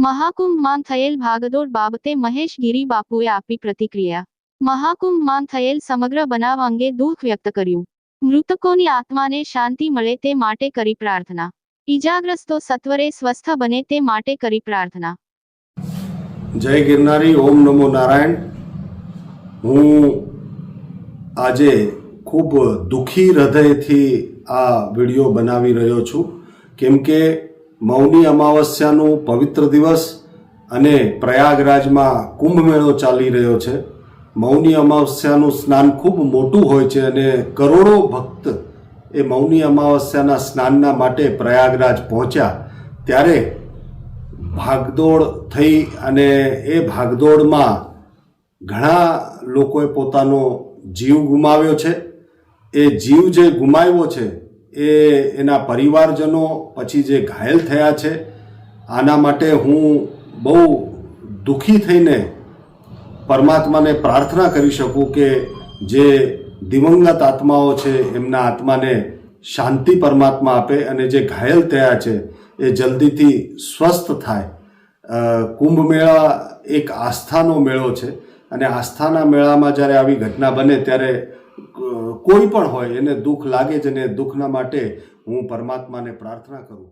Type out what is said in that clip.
મહાકુંભમાં થયેલ ભાગદોડ બાબતે મહેશ ગીરી બાપુએ આપી પ્રતિક્રિયા. મહાકુંભમાં થયેલ સમગ્ર બનાવ અંગે દુઃખ વ્યક્ત કર્યું. મૃતકોની આત્માને શાંતિ મળે તે માટે કરી પ્રાર્થના. ઈજાગ્રસ્તો સત્વરે સ્વસ્થ બને તે માટે કરી પ્રાર્થના. જય ગિરનારી, ઓમ નમો નારાયણ. હું આજે ખૂબ દુઃખી હૃદયથી આ વીડિયો બનાવી રહ્યો છું. કેમ કે મૌની અમાવસ્યાનું પવિત્ર દિવસ અને પ્રયાગરાજમાં કુંભ મેળો ચાલી રહ્યો છે. મૌની અમાવસ્યાનું સ્નાન ખૂબ મોટું હોય છે અને કરોડો ભક્ત એ મૌની અમાવસ્યાના સ્નાનના માટે પ્રયાગરાજ પહોંચ્યા. ત્યારે ભાગદોડ થઈ અને એ ભાગદોડમાં ઘણા લોકોએ પોતાનો જીવ ગુમાવ્યો છે. એ જીવ જે ગુમાવ્યો છે એ એના પરિવારજનો પછી જે ઘાયલ થયા છે, આના માટે હું બહુ દુઃખી થઈને પરમાત્માને પ્રાર્થના કરી શકું કે જે દિવંગત આત્માઓ છે, એમના આત્માને શાંતિ પરમાત્મા આપે અને જે ઘાયલ થયા છે, એ જલ્દીથી સ્વસ્થ થાય. કુંભ મેળા એક આસ્થાનો મેળો છે. અને આસ્થાના મેળામાં જ્યારે આવી ઘટના બને ત્યારે કોઈ પણ હોય એને દુઃખ લાગે જ અને દુઃખના માટે હું પરમાત્માને પ્રાર્થના કરું.